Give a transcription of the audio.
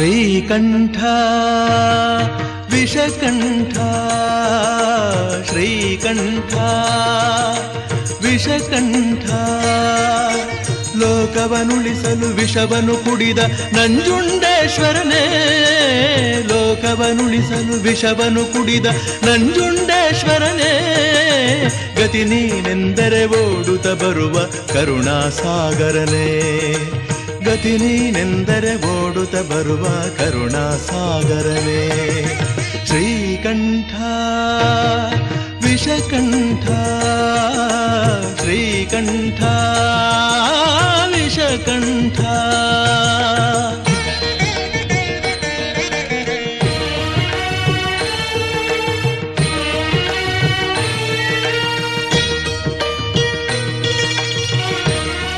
ಶ್ರೀಕಂಠ, ವಿಷಕಂಠ ಶ್ರೀಕಂಠ, ವಿಷಕಂಠ. ಲೋಕವನುಳಿಸಲು ವಿಷವನು ಕುಡಿದ ನಂಜುಂಡೇಶ್ವರನೇ, ಲೋಕವನುಳಿಸಲು ವಿಷವನು ಕುಡಿದ ನಂಜುಂಡೇಶ್ವರನೇ. ಗತಿ ನೀನೆಂದರೆ ಓಡುತ್ತ ಬರುವ ಕರುಣಾಸಾಗರನೇ. ಗತಿ ನೀನೆಂದರೆ ಓಡುತ್ತ ಬರುವ ಕರುಣಾಸಾಗರನೇ ಶ್ರೀಕಂಠ ವಿಷಕಂಠ ಶ್ರೀಕಂಠ.